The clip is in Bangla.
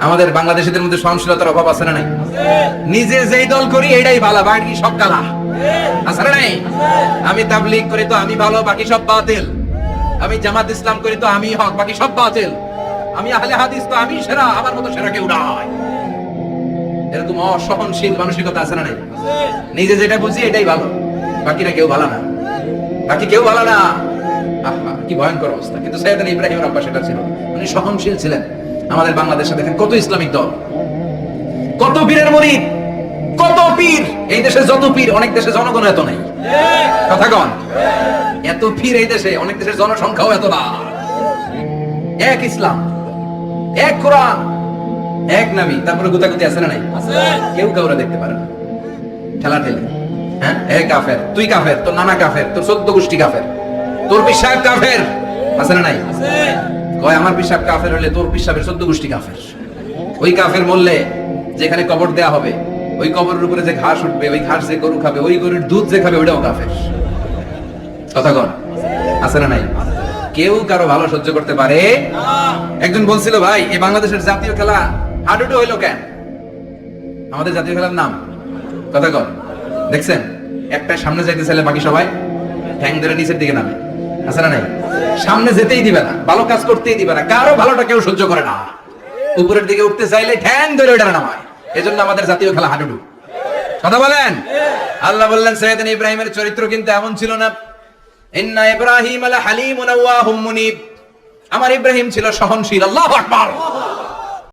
আমাদের বাংলাদেশিদের মধ্যে সহনশীলতার অভাব আছে না নাই? নিজে যেই দল করি এটাই ভালো বাকি সব কালা। আছে না নাই? আমি তাবলিগ করি তো আমি ভালো বাকি সব বাতিল। আমি জামাত ইসলাম করি তো আমি হক বাকি সব বাতিল। আমি আহলে হাদিস তো আমি সেরা আমার মতো সেরা কেউ নাই। এরকম অসহনশীল মানসিকতা আছে না নাই? নিজে যেটা বুঝি এটাই ভালো। বাকিরা কেউ ভালো না। বাকি কেউ ভালো না। আহা, কি ভয়ঙ্কর অবস্থা। কিন্তু সৈয়দান ইব্রাহিম আব্বা সেটা ছিল। উনি সহনশীল ছিলেন। আমাদের বাংলাদেশে দেখেন কত ইসলামিক দল। কত পীরের মরিদ কত পীর। এই দেশে যত পীর, অনেক দেশে জনগণ এত নাই। কথা কন। এত পীর এই দেশে, অনেক দেশের জনসংখ্যাও এত না। এক ইসলাম, এক কোরআন, এক নাবি তারপরে গুতাগুতি আছে না নাই? কেউ কাউরা দেখতে পারে না। ঠেলা ঠেলে। হ্যাঁ? এ কাফের, তুই কাফের, তোর নানা কাফের, তোর চোদ্দ গোষ্ঠী কাফের। তোর পিসাব কাফের। আছে না নাই? কয়, আমার পিসাব কাফের হলে তোর পিসাবের চোদ্দ গোষ্ঠী কাফের। ওই কাফের বললে, যেখানে কবর দেয়া হবে, ওই কবরের উপরে যে ঘাস উঠবে, ওই ঘাস যে গরু খাবে, ওই গরুর দুধ যে খাবে, ওইটাও কাফের। কথা কন, আছে না নাই? কেউ কারও ভালো সহ্য করতে পারে? একজন বলছিল, ভাই এই বাংলাদেশের জাতীয় খেলা হাডুডু হইল কেন? আমাদের জাতীয় খেলার নাম। কথা কন, দেখছেন? একটা সামনে যাইতে চাইলে বাকি সবাই, ঠ্যাং ধরে নিচের দিকে নামে। আছে না নাই? সামনে যেতেই দিবে না, ভালো কাজ করতেই দিবে না, কারও ভালোটা কেউ সহ্য করে না। উপরের দিকে উঠতে চাইলে ঠ্যাং ধরে ওটা নামায়, এজন্য আমাদের জাতীয় খেলা হাডুডু। কথা বলেন? আল্লাহ বললেন, সৈয়দিন ইব্রাহিমের চরিত্র কিন্তু এমন ছিল না। ইন্না ইব্রাহিম আলা হালিম আমার ইব্রাহিম ছিল সহনশীল, আল্লাহ আকবার।